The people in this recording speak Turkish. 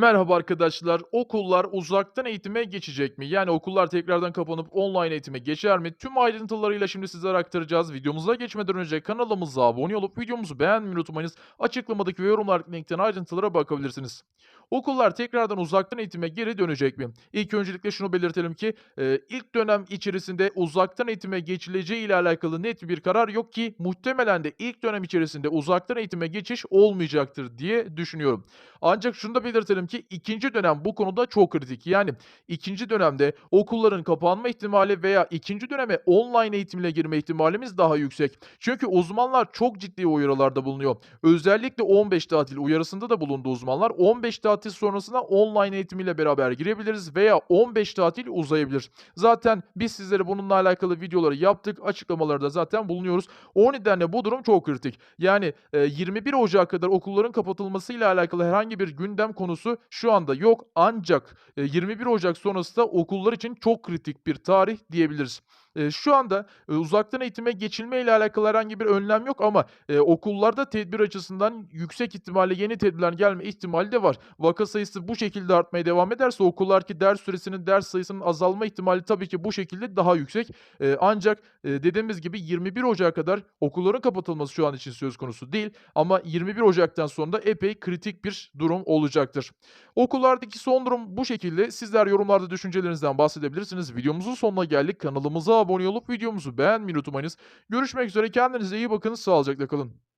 Merhaba arkadaşlar. Okullar uzaktan eğitime geçecek mi? Yani okullar tekrardan kapanıp online eğitime geçer mi? Tüm ayrıntılarıyla şimdi sizlere aktaracağız. Videomuza geçmeden önce kanalımıza abone olup videomuzu beğenmeyi unutmayınız. Açıklamadaki ve yorumlardaki linkten ayrıntılara bakabilirsiniz. Okullar tekrardan uzaktan eğitime geri dönecek mi? İlk öncelikle şunu belirtelim ki e, ilk dönem içerisinde uzaktan eğitime geçileceği ile alakalı net bir karar yok ki muhtemelen de ilk dönem içerisinde uzaktan eğitime geçiş olmayacaktır diye düşünüyorum. Ancak şunu da belirtelim ki ikinci dönem bu konuda çok kritik. Yani ikinci dönemde okulların kapanma ihtimali veya ikinci döneme online eğitimle girme ihtimalimiz daha yüksek. Çünkü uzmanlar çok ciddi uyarılarda bulunuyor. Özellikle 15 tatil uyarısında da bulundu uzmanlar. 15 tatil sonrasında online eğitimiyle beraber girebiliriz veya 15 tatil uzayabilir. Zaten biz sizlere bununla alakalı videoları yaptık. Açıklamalarda zaten bulunuyoruz. O nedenle bu durum çok kritik. Yani e, 21 Ocak'a kadar okulların kapatılmasıyla alakalı herhangi bir gündem konusu şu anda yok. Ancak e, 21 Ocak sonrası da okullar için çok kritik bir tarih diyebiliriz. Şu anda uzaktan eğitime geçilme ile alakalı herhangi bir önlem yok ama okullarda tedbir açısından yüksek ihtimalle yeni tedbirler gelme ihtimali de var. Vaka sayısı bu şekilde artmaya devam ederse okullardaki ders süresinin, ders sayısının azalma ihtimali tabii ki bu şekilde daha yüksek. Ancak dediğimiz gibi 21 Ocak'a kadar okulların kapatılması şu an için söz konusu değil ama 21 Ocak'tan sonra da epey kritik bir durum olacaktır. Okullardaki son durum bu şekilde. Sizler yorumlarda düşüncelerinizden bahsedebilirsiniz. Videomuzun sonuna geldik. Kanalımıza abone olup videomuzu beğenmeyi unutmayınız. Görüşmek üzere. Kendinize iyi bakın. Sağlıcakla kalın.